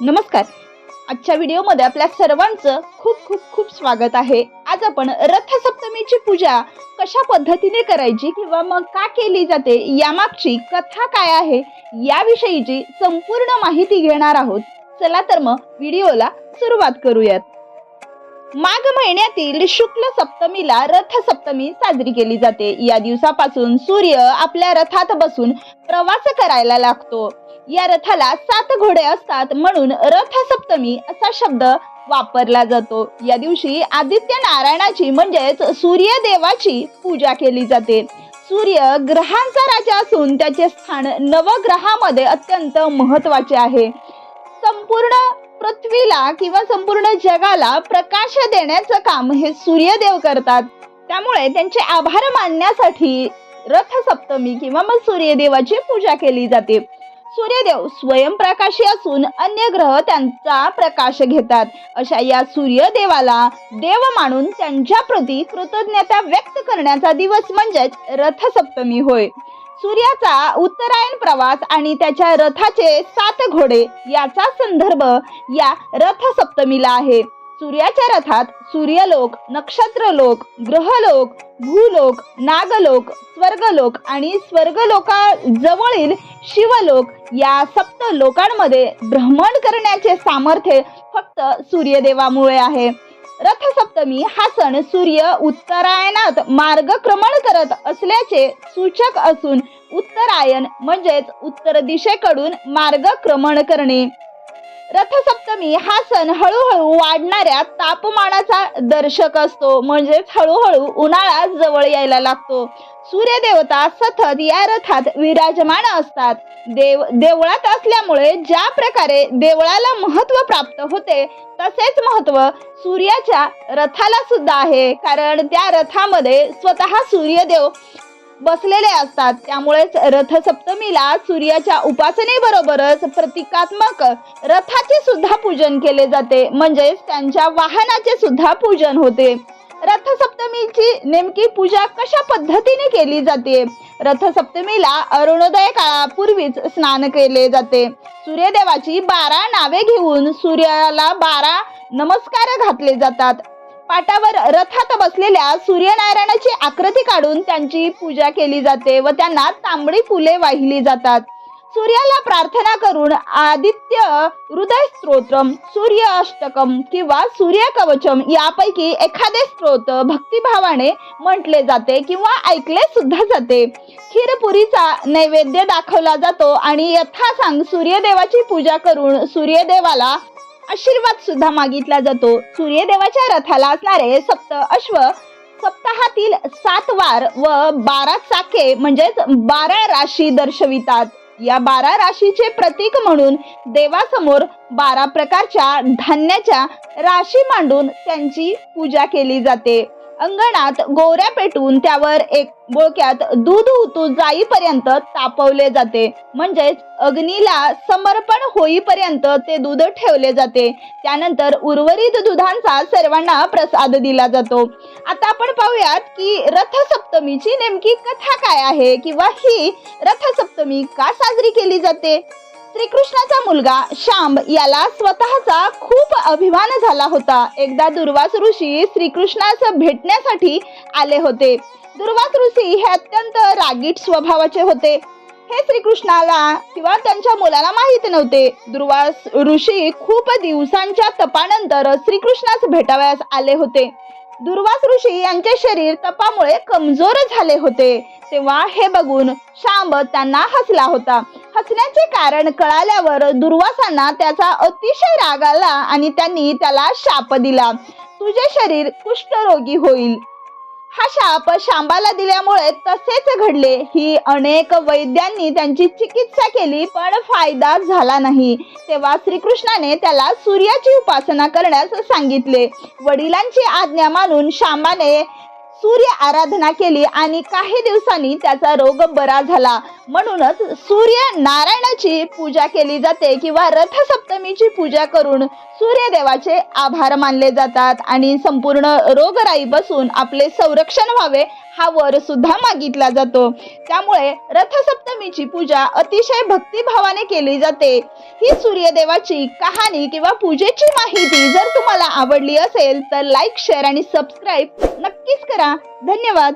नमस्कार. आजच्या व्हिडिओमध्ये आपल्या सर्वांचं खूप खूप खूप स्वागत आहे. आज आपण रथसप्तमीची पूजा कशा पद्धतीने करायची किंवा मग का केली जाते यामागची कथा काय आहे याविषयीची संपूर्ण माहिती घेणार आहोत चला तर मग व्हिडिओला सुरुवात करूयात. माघ महिन्यातील शुक्ल सप्तमीला रथसप्तमी साजरी केली जाते. या दिवसापासून सूर्य आपल्या रथात बसून प्रवास करायला लागतो. या रथाला सात घोडे असतात म्हणून रथ सप्तमी असा शब्द वापरला जातो. या दिवशी आदित्य नारायणाची म्हणजेच सूर्यदेवाची पूजा केली जाते. सूर्य ग्रहांचा राजा असून त्याचे स्थान नवग्रहामध्ये अत्यंत महत्त्वाचे आहे. संपूर्ण पृथ्वीला किंवा संपूर्ण जगाला प्रकाश देण्याचं काम हे सूर्यदेव करतात. त्यामुळे त्यांचे आभार मानण्यासाठी रथसप्तमी किंवा मग सूर्यदेवाची पूजा केली जाते. सूर्यदेव स्वयंप्रकाशी असून अन्य ग्रह त्यांचा प्रकाश घेतात. अशा या सूर्यदेवाला देव मानून त्यांच्या प्रती कृतज्ञता व्यक्त करण्याचा दिवस म्हणजेच रथसप्तमी होय. सूर्याचा उत्तरायण प्रवास आणि त्याच्या रथाचे सात घोडे याचा संदर्भ या रथ सप्तमीला आहे. सूर्याच्या रथात सूर्यलोक नक्षत्रलोक ग्रहलोक भूलोक नागलोक स्वर्गलोक आणि स्वर्गलोका जवळील शिवलोक या सप्त लोकांमध्ये भ्रमण करण्याचे सामर्थ्य फक्त सूर्यदेवामुळे आहे. रथसप्तमी हा सण सूर्य उत्तरायणात मार्गक्रमण करत असल्याचे सूचक असून उत्तरायण म्हणजेच उत्तर दिशेकडून मार्गक्रमण करणे. रथसप्तमी हा सण हळूहळू वाढणाऱ्या तापमानाचा दर्शक असतो. म्हणजेच हळूहळू उन्हाळा जवळ यायला लागतो. सूर्यदेवता सतत या रथात विराजमान असतात. देव देवळात असल्यामुळे ज्या प्रकारे देवळाला महत्त्व प्राप्त होते तसेच महत्त्व सूर्याच्या रथाला सुद्धा आहे. कारण त्या रथामध्ये स्वतः सूर्यदेव बसलेले असतात. त्यामुळेच रथसप्तमीला सूर्याच्या उपासनेबरोबरच प्रतिकात्मक रथाचे सुद्धा पूजन केले जाते. म्हणजेच त्यांच्या वाहनाचे सुद्धा पूजन होते. रथसप्तमीची नेमकी पूजा कशा पद्धतीने केली जाते? रथसप्तमीला अरुणोदय काळापूर्वीच स्नान केले जाते. सूर्यदेवाची बारा नावे घेऊन सूर्याला बारा नमस्कार घातले जातात. पाटावर रथात बसलेल्या सूर्यनारायणाची आकृती काढून त्यांची पूजा केली जाते व त्यांना तांबडी फुले वाहिली जातात. सूर्याला प्रार्थना करून आदित्य हृदय स्तोत्रम सूर्य अष्टकम किंवा सूर्य कवचम यापैकी एखादे स्त्रोत भक्तिभावाने म्हटले जाते किंवा ऐकले सुद्धा जाते. खीरपुरीचा नैवेद्य दाखवला जातो आणि यथासांग सूर्यदेवाची पूजा करून सूर्यदेवाला आशीर्वाद सुद्धा मागितला जातो. सूर्यदेवाच्या रथाला असणारे सप्त अश्व सप्ताहातील सात वार व बारा चाके म्हणजेच बारा राशी दर्शवितात. या बारा राशीचे प्रतीक म्हणून देवासमोर बारा प्रकारच्या धान्याच्या राशी मांडून त्यांची पूजा केली जाते. अंगणात गोऱ्या पेटून त्यावर एक बोळक्यात दूध उतू जाईपर्यंत तापवले जाते. म्हणजेच अग्नीला समर्पण होईपर्यंत ते दूध ठेवले जाते. त्यानंतर उर्वरित दुधांचा सर्वांना प्रसाद दिला जातो. आता आपण पाहूयात की रथसप्तमीची नेमकी कथा काय आहे किंवा ही रथसप्तमी का साजरी केली जाते? श्रीकृष्णाचा मुलगा शांब याला स्वतःचा खूप अभिमान झाला होता. एकदा दुर्वास ऋषी श्रीकृष्णास भेटण्यासाठी आले होते. दुर्वास ऋषी हे अत्यंत रागीट स्वभावाचे होते. हे श्रीकृष्णाला किंवा त्यांच्या मुलाला माहीत नव्हते. दुर्वास ऋषी खूप दिवसांच्या तपानंतर श्रीकृष्णास भेटावयास आले होते. दुर्वास ऋषी यांचे शरीर तपामुळे कमजोर झाले होते. तेव्हा हे बघून शांब त्यांना हसला होता. हसण्याचे कारण कळाल्यावर दुर्वासांना त्याचा अतिशय राग आला आणि त्यांनी त्याला शाप दिला. तुझे शरीर कुष्ठरोगी होईल. हा शाप शांबाला दिल्यामुळे तसेच घडले. ही अनेक वैद्यांनी त्यांची चिकित्सा केली पण फायदा झाला नाही. तेव्हा श्रीकृष्णाने त्याला सूर्याची उपासना करण्यास सांगितले. वडिलांची आज्ञा मानून शांबाने सूर्य आराधना केली आणि काही दिवसांनी त्याचा रोग बरा झाला. म्हणूनच सूर्य नारायणाची पूजा केली जाते किंवा रथसप्तमीची पूजा करून सूर्यदेवाचे आभार मानले जातात आणि संपूर्ण रोगराई बसून आपले संरक्षण व्हावे हा वर सुद्धा मागितला जातो. त्यामुळे रथसप्तमीची पूजा अतिशय भक्तिभावाने केली जाते. ही सूर्यदेवाची कहाणी किंवा पूजेची माहिती जर तुम्हाला आवडली असेल तर लाईक शेअर आणि सबस्क्राईब नक्कीच करा. धन्यवाद.